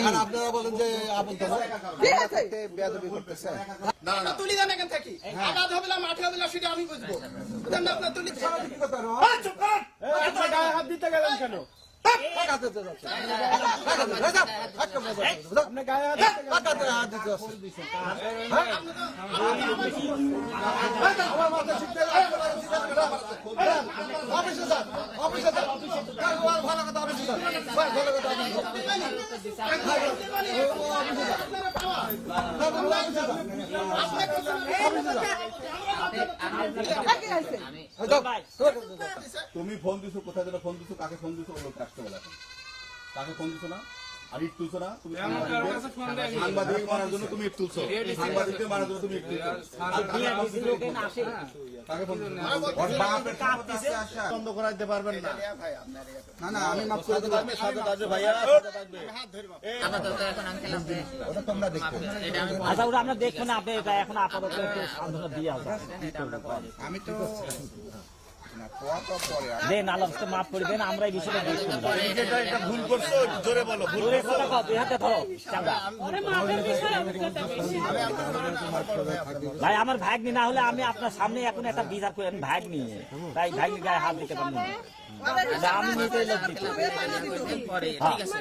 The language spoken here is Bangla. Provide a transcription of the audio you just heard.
আর আপনারা বলেন যে তো ঠিক আছে। বেয়াদবি করতেছে। আপনারা তুলি দেন এখান থেকে? আবাদ হবে না মাঠে হবে না সেটা আমি বুঝব। বুঝলেন আপনার তুলি? এই, চুপ করুন। হাত দিতে গেলেন কেন? আপনি গায়ে হাত দিতে গেলেন। অফিসে যান অফিসে যান তুমি ফোন দিছো, কোথায় যেন ফোন দিছো, কাকে ফোন দিছো কাজটা বলে কাকে ফোন দিছো না? আর ইট তুলছো না? তুমি সাংবাদিক মারার জন্য তুমি ইট তুলছো। সাংবাদিকদের মারার জন্য তুমি ইট তুলছো। বন্ধ করাইতে পারবেন না। না না আমি মাফ করে দেবো। সাজা থাকবে ভাইয়া ওটা তোমরা দেখো। আচ্ছা ওটা আমরা দেখব না আপনি এটা এখন আপাতত দিয়ে আমি তো দেন আল্লাহ রাস্তায় মাফ করে দেন আমরা এই বিষয়টা দেখব না। যেটা একটা ভুল করছ জোরে বলো ভুল দূরে কথা দুই হাতে ধরো ভাই আমার ভাগ্নি না হলে আমি আপনার সামনে এখন একটা বিচার করি আমি ভাগ্নি তাই ভাগ্নি গায়ে হাত দিতে পারব না আমি নিতে লজ্জিত পরে ঠিক আছে